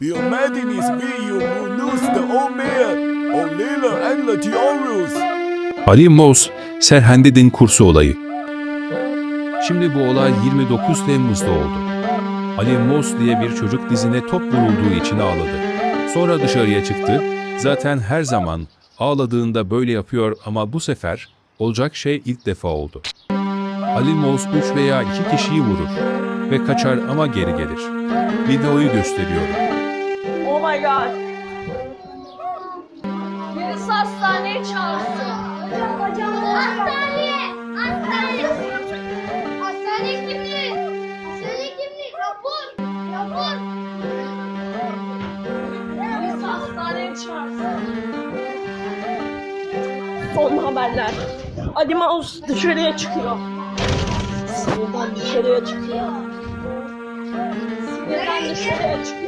Bilmediniz bir Yunus da Omer, Olila anlatıyoruz. Ali Moz, Serhanded'in kursu olayı. Şimdi bu olay 29 Temmuz'da oldu. Ali Moz diye bir çocuk dizine top vurulduğu için ağladı. Sonra dışarıya çıktı. Zaten her zaman ağladığında böyle yapıyor ama bu sefer olacak şey ilk defa oldu. Ali Moz 3 veya 2 kişiyi vurur ve kaçar ama geri gelir. Videoyu gösteriyorum. Oh my god. Birisi hastaneye çağırsın. Hastaneye! Hastaneye! Hastane kimliği! Hastane kimliği! Rapor! Rapor! Birisi hastaneye çağırsın. Son haberler. Ali Maus dışarıya çıkıyor. Sinirden dışarıya çıkıyor. Sinirden dışarıya çıkıyor.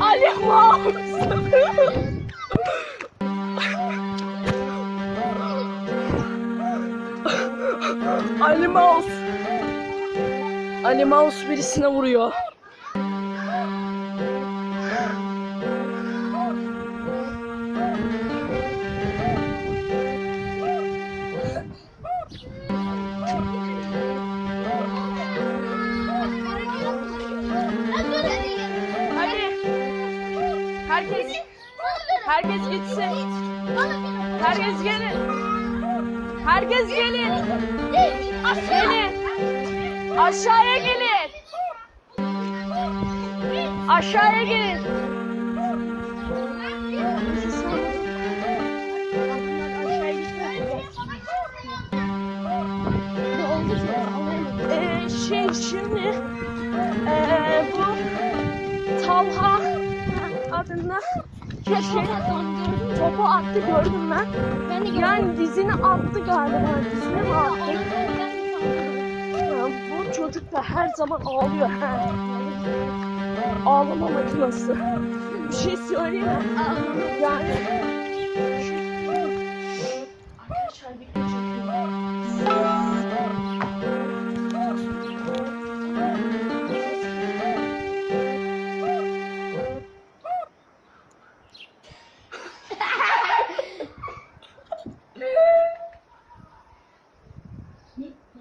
Ali Maus! Ali Maus! Ali Maus birisine vuruyor. Herkes herkes gitsin. Herkes gelin. Herkes gelin. Gelin. Aşağıya gelin. Aşağıya gelin. Ee, şey şimdi ee, bu Talha adında kişi topu attı gördüm ben. Ben de Yani dizini attı galiba. Dizine mi attı? Bu çocuk da her zaman ağlıyor. Ağlama makinesi. Bir şey söyleyeyim mi? Yani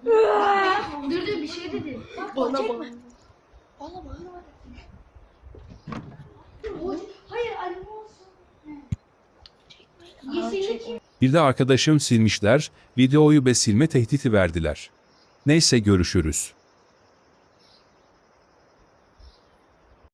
Dur dur bir şey dedi. Bana bak. Hayır Ali olsun. Yeşillik kim? Bir de arkadaşım silmişler, videoyu ve silme tehdidi verdiler. Neyse görüşürüz.